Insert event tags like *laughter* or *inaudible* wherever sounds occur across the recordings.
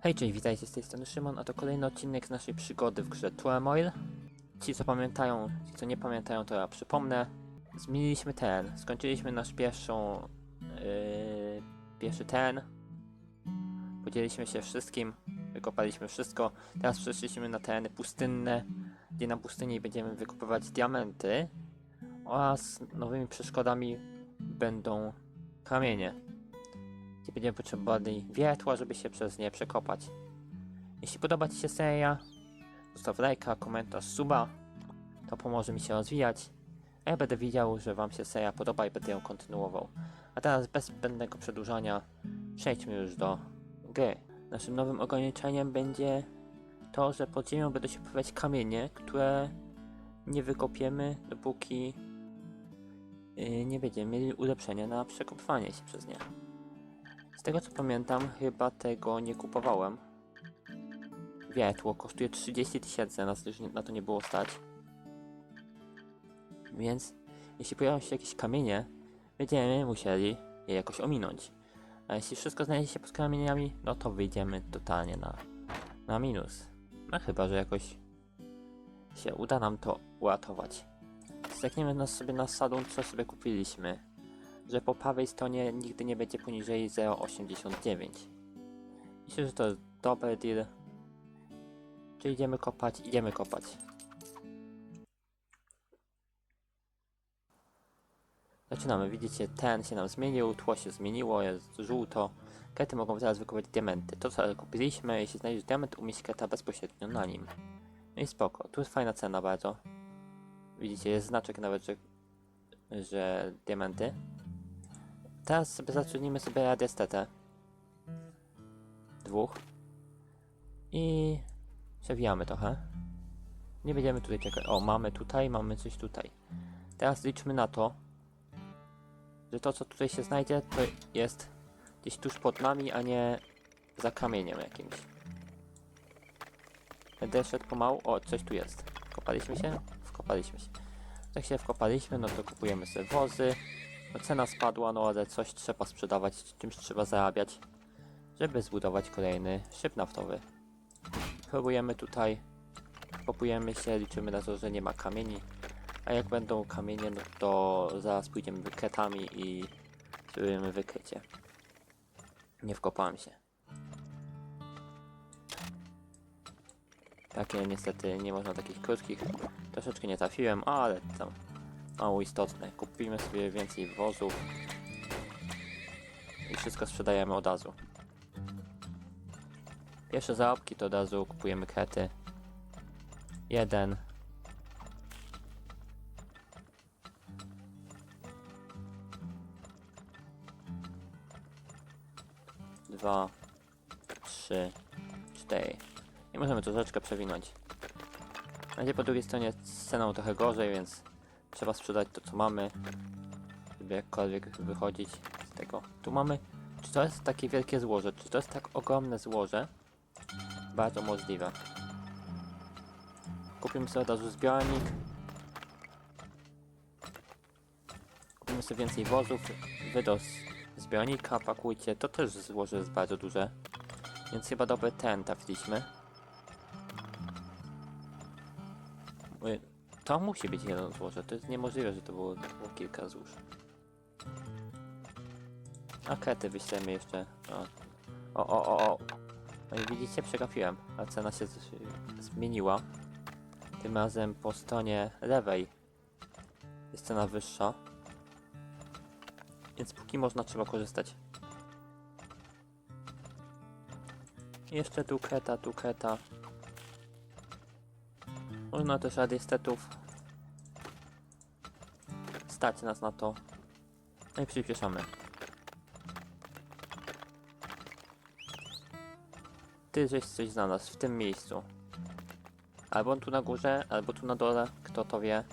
Hej, cześć, witajcie z tej strony Szymon, a to kolejny odcinek z naszej przygody w grze Turmoil. Ci, co pamiętają, ci, co nie pamiętają, to ja przypomnę. Zmieniliśmy ten, skończyliśmy nasz pierwszą, yy, pierwszy ten. Podzieliliśmy się wszystkim, wykopaliśmy wszystko. Teraz przeszliśmy na tereny pustynne, gdzie na pustyni będziemy wykupywać diamenty. Oraz nowymi przeszkodami będą kamienie gdzie będziemy potrzebowali wiertła, żeby się przez nie przekopać. Jeśli podoba Ci się seria, zostaw lajka, komentarz, suba, to pomoże mi się rozwijać, a ja będę widział, że Wam się seria podoba i będę ją kontynuował. A teraz bez zbędnego przedłużania przejdźmy już do gry. Naszym nowym ograniczeniem będzie to, że pod ziemią będą się pojawiać kamienie, które nie wykopiemy, dopóki yy, nie będziemy mieli ulepszenia na przekopywanie się przez nie. Z tego co pamiętam, chyba tego nie kupowałem. Wiertło kosztuje 30 tysięcy, nas już na to nie było stać. Więc jeśli pojawią się jakieś kamienie, będziemy musieli je jakoś ominąć. A jeśli wszystko znajdzie się pod kamieniami, no to wyjdziemy totalnie na, na minus. No chyba, że jakoś się uda nam to uratować. Stakniemy nas sobie na sadun, co sobie kupiliśmy że po prawej stronie nigdy nie będzie poniżej 0,89. Myślę, że to jest dobry deal. Czy idziemy kopać? Idziemy kopać. Zaczynamy. Widzicie, ten się nam zmienił, tło się zmieniło, jest żółto. Kety mogą teraz wykopać diamenty. To co kupiliśmy, jeśli znajdziesz diament, umieść keta bezpośrednio na nim. No i spoko. Tu jest fajna cena bardzo. Widzicie, jest znaczek nawet, że, że diamenty. Teraz sobie zaczynimy sobie radiestetę. Dwóch. I przewijamy trochę. Nie będziemy tutaj czekać. O, mamy tutaj, mamy coś tutaj. Teraz liczmy na to, że to co tutaj się znajdzie, to jest gdzieś tuż pod nami, a nie za kamieniem jakimś. Będę szedł pomału. O, coś tu jest. Wkopaliśmy się? Wkopaliśmy się. Jak się wkopaliśmy, no to kupujemy sobie wozy. Cena spadła, no ale coś trzeba sprzedawać, czymś trzeba zarabiać, żeby zbudować kolejny szyb naftowy. Próbujemy tutaj, popujemy się, liczymy na to, że nie ma kamieni, a jak będą kamienie, no to zaraz pójdziemy wykretami i zrobimy wykrycie. Nie wkopałem się. Takie niestety nie można takich krótkich. Troszeczkę nie trafiłem, ale tam mało istotne. Kupimy sobie więcej wozów i wszystko sprzedajemy od razu. Pierwsze zarobki to od razu kupujemy krety. Jeden. Dwa. Trzy. Cztery. I możemy troszeczkę przewinąć. Będzie po drugiej stronie z ceną trochę gorzej, więc trzeba sprzedać to co mamy, żeby jakkolwiek wychodzić z tego. Tu mamy, czy to jest takie wielkie złoże, czy to jest tak ogromne złoże? Bardzo możliwe. Kupimy sobie od razu zbiornik. Kupimy sobie więcej wozów, wy do z- zbiornika pakujcie, to też złoże jest bardzo duże. Więc chyba dobry ten trafiliśmy. To musi być jedno złoże. To jest niemożliwe, że to było, kilka złóż. A kety wyślemy jeszcze. O, o, o, o. o. No i widzicie, przegapiłem. A cena się zmieniła. Tym razem po stronie lewej jest cena wyższa. Więc póki można, trzeba korzystać. Jeszcze tu keta, tu keta. Można też radiestetów. Stać nas na to. No i przyspieszamy. Ty żeś coś znalazł w tym miejscu. Albo tu na górze, albo tu na dole. Kto to wie.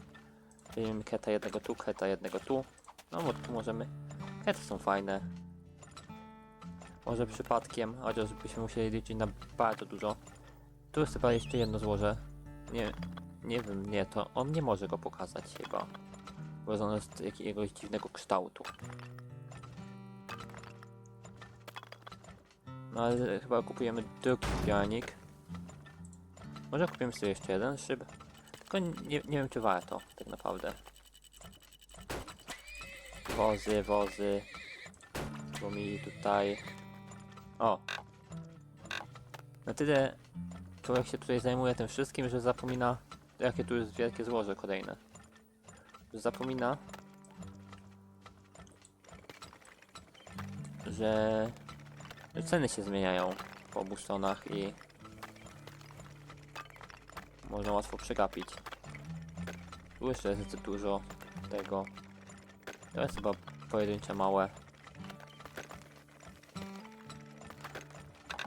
Weźmiemy keta jednego tu, keta jednego tu. No bo tu możemy. Kety są fajne. Może przypadkiem, chociaż byśmy musieli liczyć na bardzo dużo. Tu jest chyba jeszcze jedno złoże. Nie, nie wiem, nie, to on nie może go pokazać chyba. Bo ono jest jakiegoś dziwnego kształtu. No ale chyba kupujemy drugi zbiornik. Może kupimy sobie jeszcze jeden szyb. Tylko nie, nie wiem czy warto, tak naprawdę. Wozy, wozy. Bo mi tutaj... O! Na tyle człowiek się tutaj zajmuje tym wszystkim, że zapomina, jakie tu jest wielkie złoże kolejne. Że zapomina, że ceny się zmieniają po obu stronach i można łatwo przegapić. Tu jeszcze jest dużo tego. To jest chyba pojedyncze małe.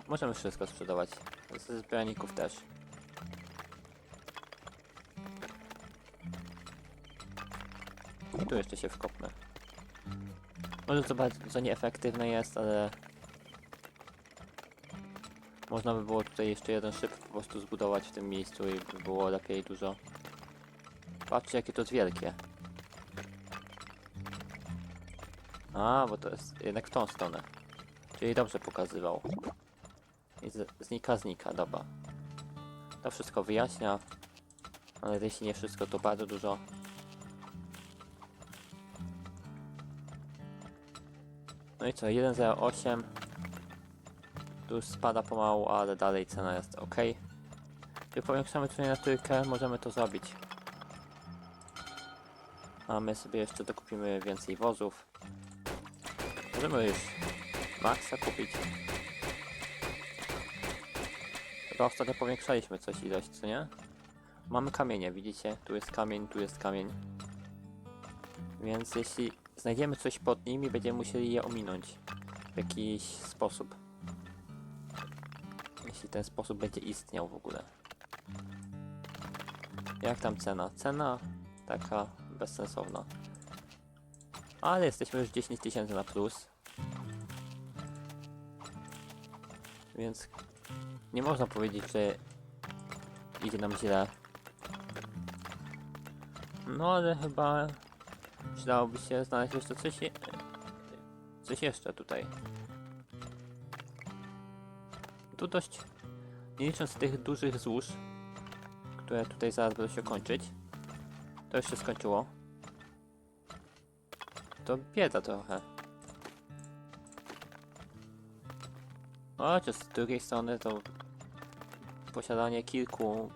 Możemy wszystko sprzedawać. Ze zbiorników też. I tu jeszcze się wkopnę. Może to bardzo nieefektywne jest, ale można by było tutaj jeszcze jeden szyb po prostu zbudować w tym miejscu i by było lepiej dużo. Patrzcie jakie to jest wielkie. A, bo to jest jednak w tą stronę. Czyli dobrze pokazywał. I znika, znika, dobra. To wszystko wyjaśnia. Ale jeśli nie wszystko, to bardzo dużo. No i co, 1.08 tu już spada pomału, ale dalej cena jest ok. Gdy powiększamy tutaj na trójkę, możemy to zrobić. A my sobie jeszcze dokupimy więcej wozów. Możemy już Maxa kupić. Chyba ostatnio powiększaliśmy coś ilość, co nie? Mamy kamienie, widzicie? Tu jest kamień, tu jest kamień. Więc jeśli znajdziemy coś pod nimi, będziemy musieli je ominąć w jakiś sposób jeśli ten sposób będzie istniał w ogóle. Jak tam cena? Cena taka bezsensowna. Ale jesteśmy już 10 tysięcy na plus. Więc nie można powiedzieć, że idzie nam źle. No ale chyba przydałoby się znaleźć jeszcze coś, je- coś jeszcze tutaj. Tu dość, nie licząc tych dużych złóż, które tutaj zaraz będą się kończyć, to już się skończyło. To bieda trochę. Chociaż z drugiej strony to posiadanie kilku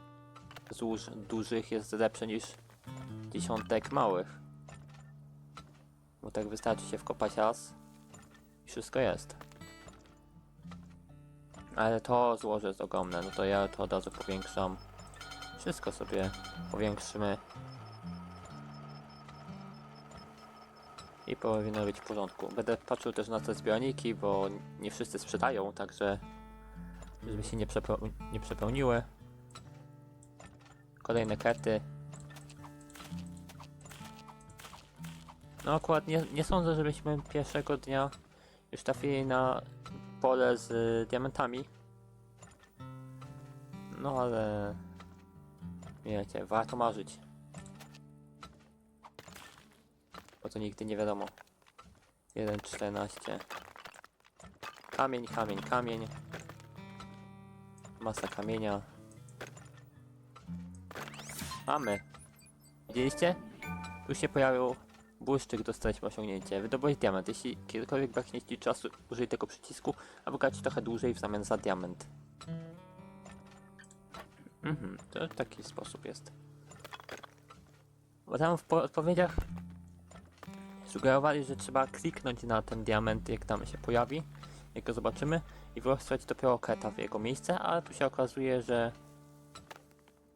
złóż dużych jest lepsze niż dziesiątek małych. Bo tak wystarczy się wkopać raz i wszystko jest. Ale to złoże jest ogromne, no to ja to od razu powiększam. Wszystko sobie powiększymy. I powinno być w porządku. Będę patrzył też na te zbiorniki, bo nie wszyscy sprzedają, także żeby się nie, przepeł nie przepełniły. Kolejne karty. No akurat nie, nie sądzę, żebyśmy pierwszego dnia już trafili na pole z y, diamentami. No ale... Wiecie, warto marzyć. Bo to nigdy nie wiadomo. 1.14 Kamień, kamień, kamień. Masa kamienia. Mamy. Widzieliście? Tu się pojawił błyszczyk, dostaliśmy osiągnięcie. Wydobyć diament. Jeśli kiedykolwiek braknie ci czasu, użyj tego przycisku, aby grać trochę dłużej w zamian za diament. Mhm, to taki sposób jest. Bo tam w po- odpowiedziach sugerowali, że trzeba kliknąć na ten diament, jak tam się pojawi, jak go zobaczymy, i wysłać dopiero keta w jego miejsce, ale tu się okazuje, że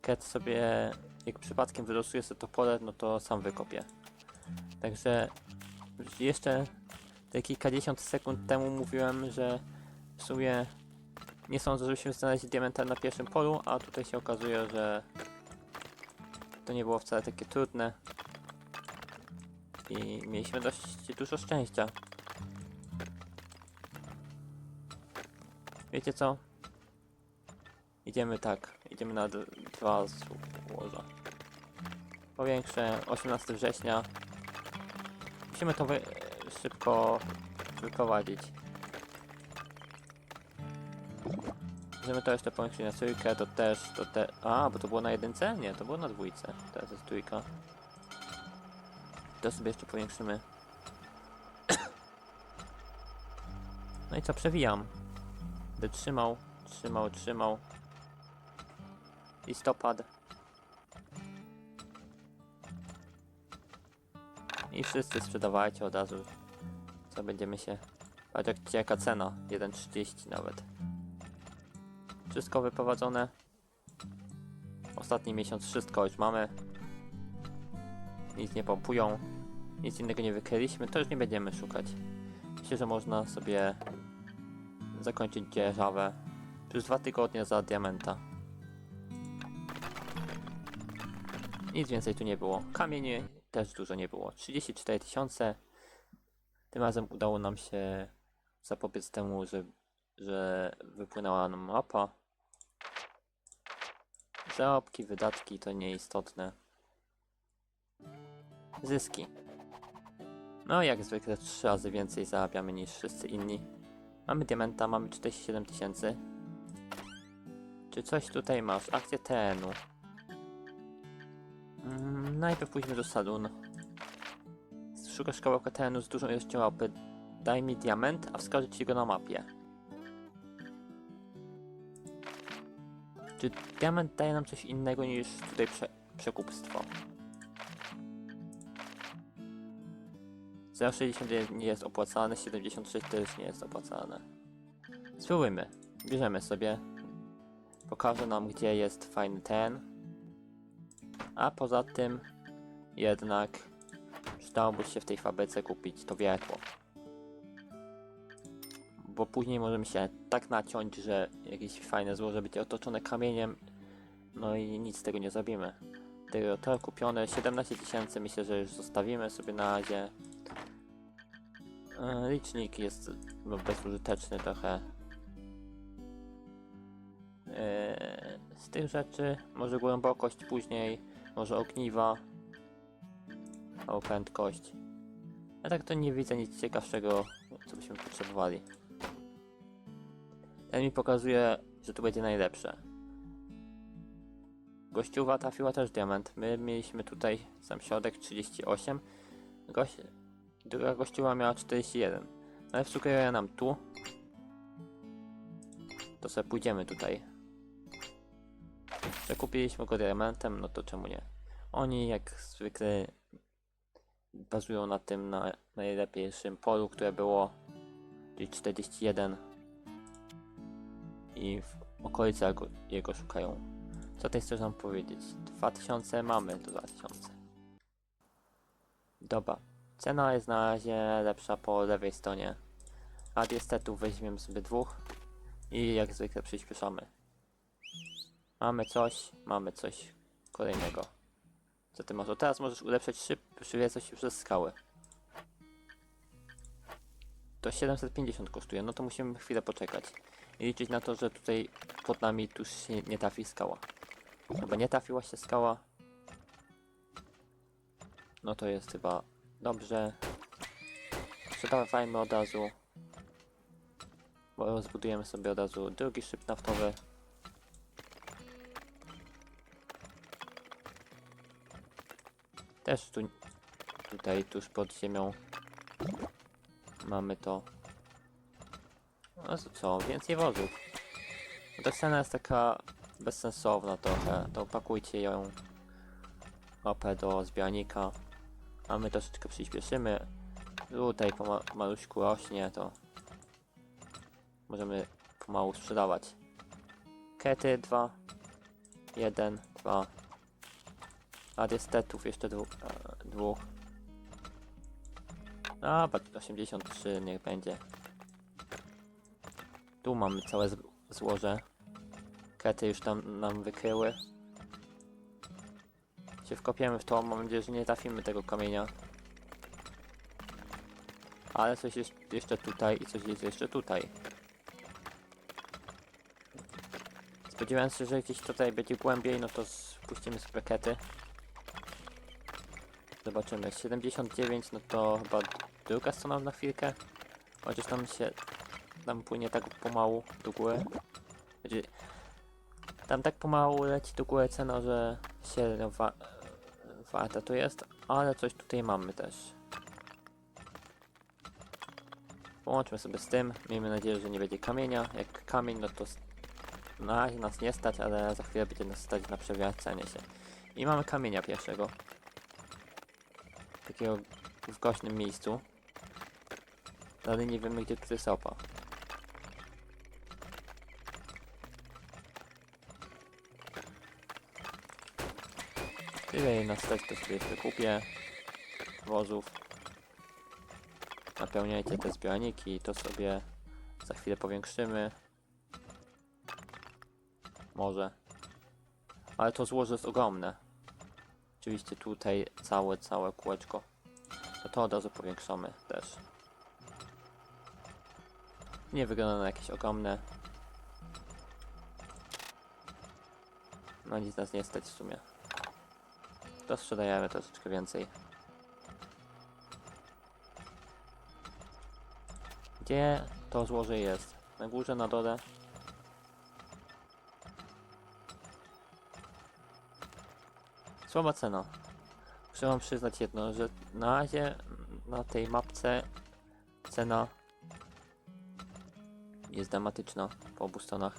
ket sobie, jak przypadkiem wylosuje sobie to pole, no to sam wykopie. Także jeszcze te kilkadziesiąt sekund temu mówiłem, że w sumie nie sądzę, żebyśmy znaleźli diamenta na pierwszym polu, a tutaj się okazuje, że to nie było wcale takie trudne. I mieliśmy dość dużo szczęścia. Wiecie co? Idziemy tak, idziemy na dwa złoża. Powiększę 18 września. Musimy to wy szybko wyprowadzić. Możemy to jeszcze połączyć na trójkę, to też, to te... A, bo to było na jedynce? Nie, to było na dwójce. Teraz jest trójka. To sobie jeszcze powiększymy. *coughs* No i co, przewijam. Będę trzymał, trzymał, trzymał. Listopad. I wszyscy sprzedawajcie od razu. Co będziemy się... Patrz jak jaka cena. 1,30 nawet. Wszystko wyprowadzone. Ostatni miesiąc wszystko już mamy. Nic nie pompują. Nic innego nie wykryliśmy, to już nie będziemy szukać. Myślę, że można sobie zakończyć dzierżawę. Już dwa tygodnie za diamenta. Nic więcej tu nie było. Kamieni też dużo nie było. 34 tysiące. Tym razem udało nam się zapobiec temu, że, że wypłynęła nam mapa. Zarobki, wydatki to nieistotne. Zyski. No jak zwykle 3 razy więcej zarabiamy niż wszyscy inni. Mamy diamenta, mamy 47 tysięcy. Czy coś tutaj masz? Akcję terenu. Mm, najpierw pójdźmy do salonu. Szukasz kawałka terenu z dużą ilością mapy. Daj mi diament, a wskażę ci go na mapie. Czy diament daje nam coś innego niż tutaj prze przekupstwo? 0,61 nie jest opłacalne, 76 też nie jest opłacalne. Spróbujmy. Bierzemy sobie. Pokaże nam, gdzie jest fajny ten. A poza tym, jednak przydałoby się w tej fabryce kupić to wiertło. Bo później możemy się tak naciąć, że jakieś fajne złoże będzie otoczone kamieniem. No i nic z tego nie zrobimy. Tego to kupione 17 tysięcy myślę, że już zostawimy sobie na razie. E, Licznik jest bezużyteczny trochę. E, Z tych rzeczy może głębokość później, może ogniwa o prędkość. A tak to nie widzę nic ciekawszego, co byśmy potrzebowali. Ten mi pokazuje, że tu będzie najlepsze. Gościuwa trafiła też diament. My mieliśmy tutaj sam środek 38. Gość... Druga gościuwa miała 41. Ale wstukuje nam tu. To sobie pójdziemy tutaj. Przekupiliśmy go diamentem, no to czemu nie? Oni jak zwykle bazują na tym na najlepszym polu, które było, czyli 41 i w okolicach go- jego szukają. Co ty chcesz nam powiedzieć? 2000 mamy do 2000. Dobra. Cena jest na razie lepsza po lewej stronie. A estetów weźmiemy sobie dwóch i jak zwykle przyspieszamy. Mamy coś, mamy coś kolejnego. Co ty masz? O teraz możesz ulepszać szyb przez skały. To 750 kosztuje, no to musimy chwilę poczekać. I liczyć na to, że tutaj pod nami tuż się nie trafi skała. Chyba nie trafiła się skała. No to jest chyba dobrze. Sprzedawajmy od razu. Bo rozbudujemy sobie od razu drugi szyb naftowy. Też tu, tutaj tuż pod ziemią mamy to. No co, więcej wozów. Ta scena jest taka bezsensowna trochę, to pakujcie ją mapę do zbiornika, a my troszeczkę przyspieszymy. Tutaj poma maluśku rośnie, to możemy pomału sprzedawać. Kety 2, 1, 2, Adiestetów jeszcze dwu, e, dwóch. A, patrz, 83 niech będzie. Tu mamy całe złoże. Kety już tam nam wykryły. Się wkopiemy w to, mam nadzieję, że nie trafimy tego kamienia. Ale coś jest jeszcze tutaj i coś jest jeszcze tutaj. Spodziewałem się, że gdzieś tutaj będzie głębiej, no to spuścimy sobie. Zobaczymy. 79, no to chyba druga strona na chwilkę. Chociaż tam się tam płynie tak pomału do góry. Znaczy, Tam tak pomału leci do góry cena, że średnio wa warta to jest, ale coś tutaj mamy też. Połączmy sobie z tym, miejmy nadzieję, że nie będzie kamienia. Jak kamień, no to na razie nas nie stać, ale za chwilę będzie nas stać na przewracanie się. I mamy kamienia pierwszego. Takiego w gośnym miejscu. Ale nie wiemy gdzie tu jest opa. Tyle jej nas to sobie jeszcze kupię wozów. Napełniajcie te zbiorniki, to sobie za chwilę powiększymy. Może. Ale to złoże jest ogromne. Oczywiście tutaj całe, całe kółeczko. To to od razu powiększamy też. Nie wygląda na jakieś ogromne. No nic nas nie stać w sumie. To sprzedajemy troszeczkę więcej. Gdzie to złoże jest? Na górze, na dole? Słaba cena. Muszę wam przyznać jedno, że na razie na tej mapce cena jest dramatyczna po obu stronach.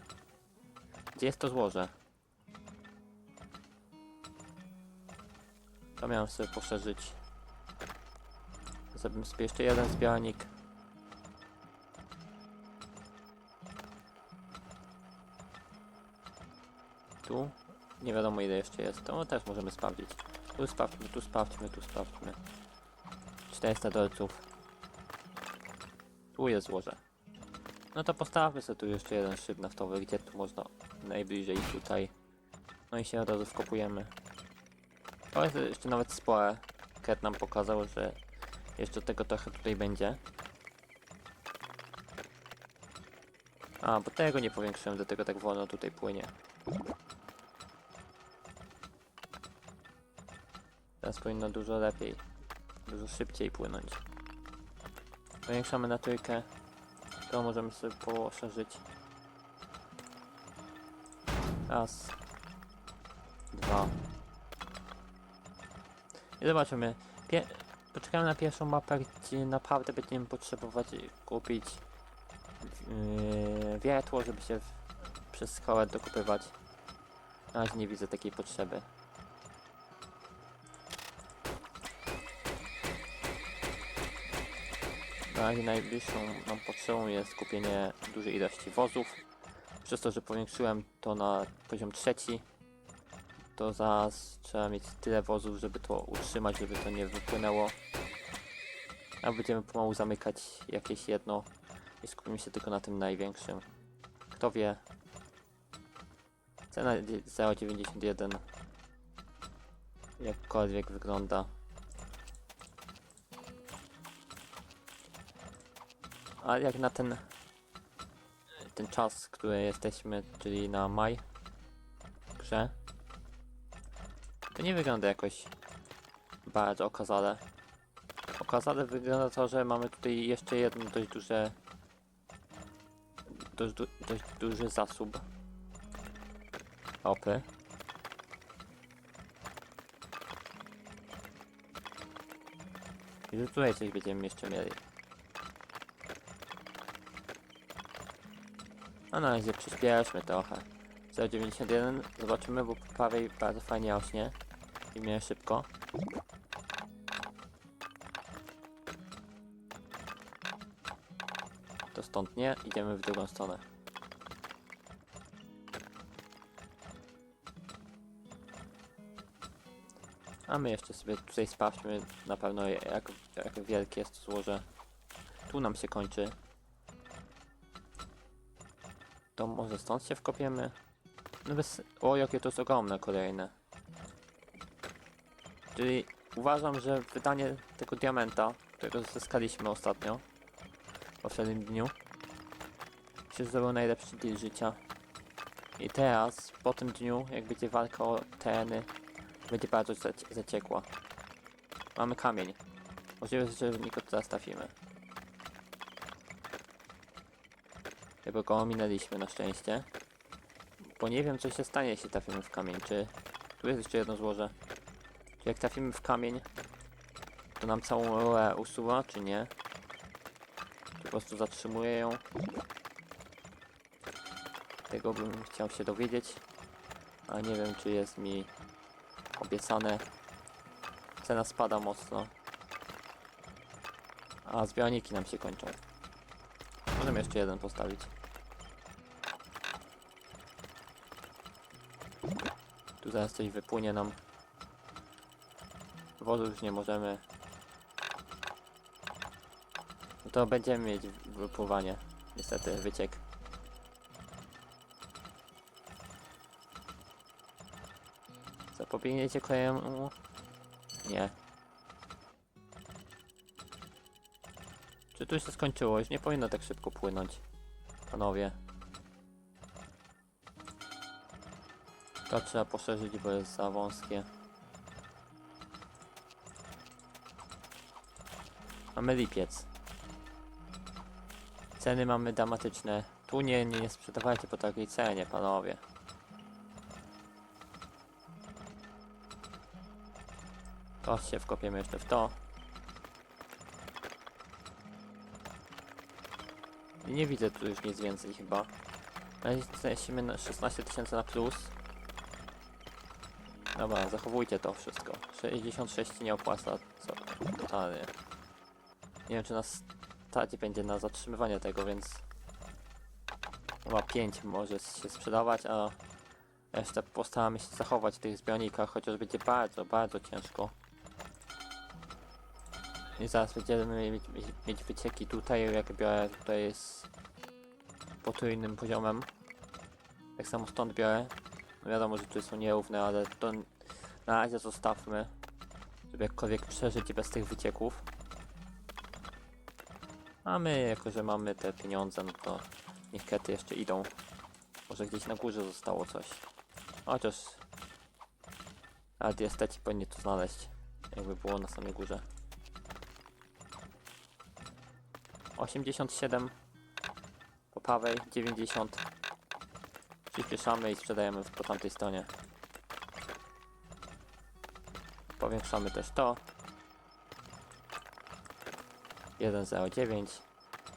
Gdzie jest to złoże? To miałem sobie poszerzyć. Zrobimy sobie jeszcze jeden zbiornik. Tu nie wiadomo ile jeszcze jest, to też możemy sprawdzić. Tu sprawdźmy, tu sprawdźmy, tu sprawdźmy. 400 dolców. Tu jest złoże. No to postawmy sobie tu jeszcze jeden szyb naftowy, gdzie tu można najbliżej tutaj. No i się od razu wkopujemy. Jest jeszcze nawet spore. Ket nam pokazał, że jeszcze tego trochę tutaj będzie. A, bo tego nie powiększyłem, dlatego tak wolno tutaj płynie. Teraz powinno dużo lepiej, dużo szybciej płynąć. Powiększamy na trójkę. To możemy sobie poszerzyć. Raz. Dwa. Zobaczymy. Pie poczekamy na pierwszą mapę, gdzie naprawdę będziemy potrzebować kupić yy, wiertło, żeby się przez skałę dokupywać. Na razie nie widzę takiej potrzeby. Na razie najbliższą nam potrzebą jest kupienie dużej ilości wozów. Przez to, że powiększyłem to na poziom trzeci, to zaraz trzeba mieć tyle wozów, żeby to utrzymać, żeby to nie wypłynęło. A będziemy pomału zamykać jakieś jedno i skupimy się tylko na tym największym. Kto wie? Cena dzie- 0,91 jakkolwiek wygląda. A jak na ten ten czas, który jesteśmy, czyli na maj grze, to nie wygląda jakoś bardzo okazale. Okazale wygląda to, że mamy tutaj jeszcze jedno dość duże dość, du dość duży zasób opy. I że tutaj coś będziemy jeszcze mieli. A na razie przyspieszmy trochę. 0,91 zobaczymy, bo prawej bardzo fajnie rośnie. I mnie szybko. To stąd nie, idziemy w drugą stronę. A my jeszcze sobie tutaj sprawdźmy na pewno jak, jak wielkie jest to złoże. Tu nam się kończy. To może stąd się wkopiemy? No bez... O, jakie to jest ogromne kolejne. Czyli uważam, że wydanie tego diamenta, którego zyskaliśmy ostatnio, w poprzednim dniu, się zrobił najlepszy deal życia. I teraz, po tym dniu, jak będzie walka o tereny, będzie bardzo zaci- zaciekła. Mamy kamień. Możliwe, że niko to zastawimy. Chyba go ominęliśmy na szczęście. Bo nie wiem co się stanie jeśli trafimy w kamień, czy... Tu jest jeszcze jedno złoże. Jak trafimy w kamień, to nam całą rolę usuwa, czy nie? Po prostu zatrzymuje ją? Tego bym chciał się dowiedzieć. A nie wiem czy jest mi obiecane. Cena spada mocno. A zbiorniki nam się kończą. Możemy jeszcze jeden postawić. Tu zaraz coś wypłynie nam. Wozu już nie możemy. No to będziemy mieć wypływanie. Niestety, wyciek. Zapobiegniecie kolejnemu? Nie. Czy tu się skończyło? Już nie powinno tak szybko płynąć. Panowie. To trzeba poszerzyć, bo jest za wąskie. Mamy lipiec. Ceny mamy dramatyczne. Tu nie, nie, sprzedawajcie po takiej cenie, panowie. To się wkopiemy jeszcze w to. I nie widzę tu już nic więcej chyba. Lecimy na 16 tysięcy na plus. Dobra, zachowujcie to wszystko. 66 nie opłaca, co totalnie. Nie wiem czy nas stać będzie na zatrzymywanie tego, więc chyba 5 może się sprzedawać, a resztę postaramy się zachować w tych zbiornikach, chociaż będzie bardzo, bardzo ciężko. I zaraz będziemy mieć, mieć, mieć wycieki tutaj, jak biorę tutaj jest potrójnym poziomem. Tak samo stąd biorę. No wiadomo, że tu są nierówne, ale to na razie zostawmy, żeby jakkolwiek przeżyć bez tych wycieków. A my, jako że mamy te pieniądze, no to niech kety jeszcze idą. Może gdzieś na górze zostało coś. Chociaż... A diesteci powinni to znaleźć, jakby było na samej górze. 87 po prawej, 90 przyspieszamy i sprzedajemy po tamtej stronie. Powiększamy też to. 109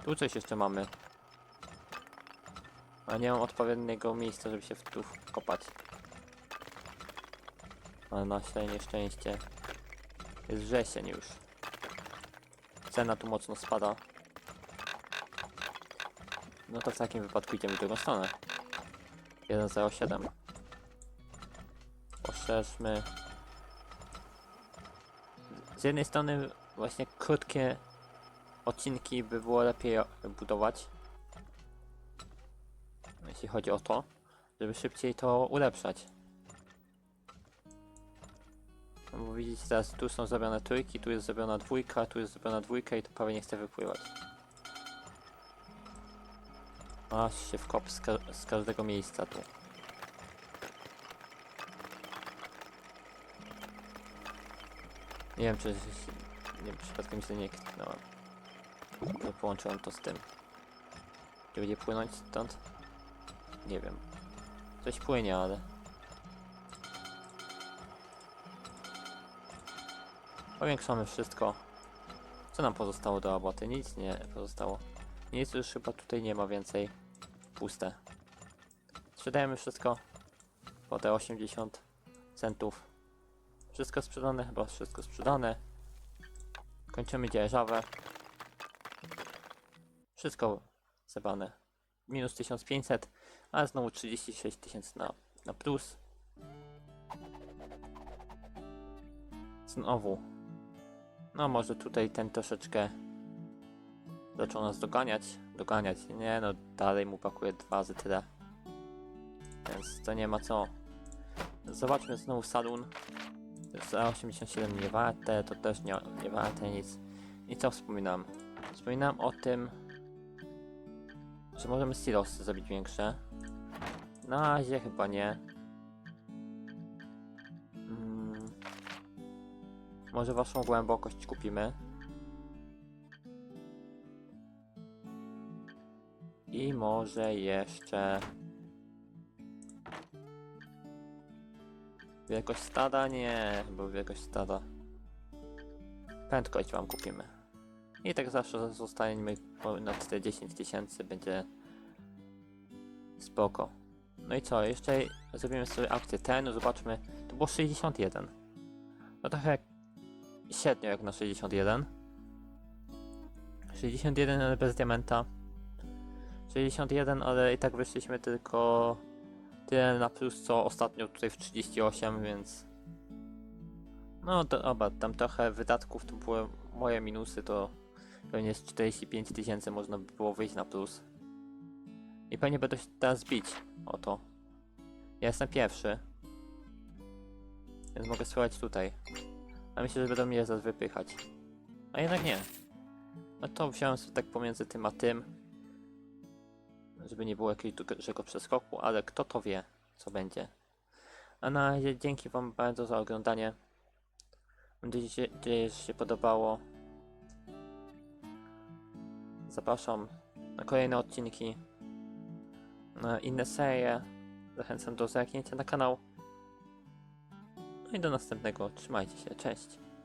Tu coś jeszcze mamy. A nie mam odpowiedniego miejsca, żeby się w tu wkopać. Ale na średnie szczęście jest wrzesień już. Cena tu mocno spada. No to w takim wypadku idziemy w drugą stronę. 107. Poszerzmy. Z jednej strony właśnie krótkie odcinki by było lepiej budować. Jeśli chodzi o to, żeby szybciej to ulepszać. No bo widzicie teraz tu są zrobione trójki, tu jest zrobiona dwójka, tu jest zrobiona dwójka i to prawie nie chce wypływać. Aż się wkop z, ka z każdego miejsca tu. Nie wiem, czy nie przypadkiem się nie kliknąłem. To połączyłem to z tym. Gdzie będzie płynąć stąd? Nie wiem. Coś płynie, ale... Powiększamy wszystko. Co nam pozostało do roboty? Nic nie pozostało. Nic już chyba tutaj nie ma więcej. Puste. Sprzedajemy wszystko. Po te 80 centów. Wszystko sprzedane, chyba wszystko sprzedane. Kończymy dzierżawę. Wszystko zebrane. Minus 1500, a znowu 36 tysięcy na, na plus. Znowu. No może tutaj ten troszeczkę zaczął nas doganiać. Doganiać. Nie no, dalej mu pakuje dwa razy tyle. Więc to nie ma co. Zobaczmy znowu salon. Za 87 nie warte, to też nie, nie warte nic. I co wspominam? Wspominam o tym, że możemy silosy zrobić większe. Na razie chyba nie. Mm. Może waszą głębokość kupimy. I może jeszcze Wielkość stada? Nie, bo wielkość stada. Prędkość wam kupimy. I tak zawsze zostaniemy ponad te 10 tysięcy, będzie spoko. No i co, jeszcze zrobimy sobie akcję ten, zobaczmy. To było 61. No trochę jak średnio jak na 61. 61, ale bez diamenta. 61, ale i tak wyszliśmy tylko tyle na plus, co ostatnio tutaj w 38, więc... No to oba, tam trochę wydatków to były moje minusy, to pewnie z 45 tysięcy można by było wyjść na plus. I pewnie będę się teraz bić o to. Ja jestem pierwszy. Więc mogę spróbować tutaj. A myślę, że będą mnie zaraz wypychać. A jednak nie. No to wziąłem sobie tak pomiędzy tym a tym. Żeby nie było jakiegoś dużego przeskoku, ale kto to wie, co będzie. A na razie dzięki wam bardzo za oglądanie. Mam nadzieję, że się podobało. Zapraszam na kolejne odcinki, na inne serie. Zachęcam do zerknięcia na kanał. No i do następnego. Trzymajcie się. Cześć.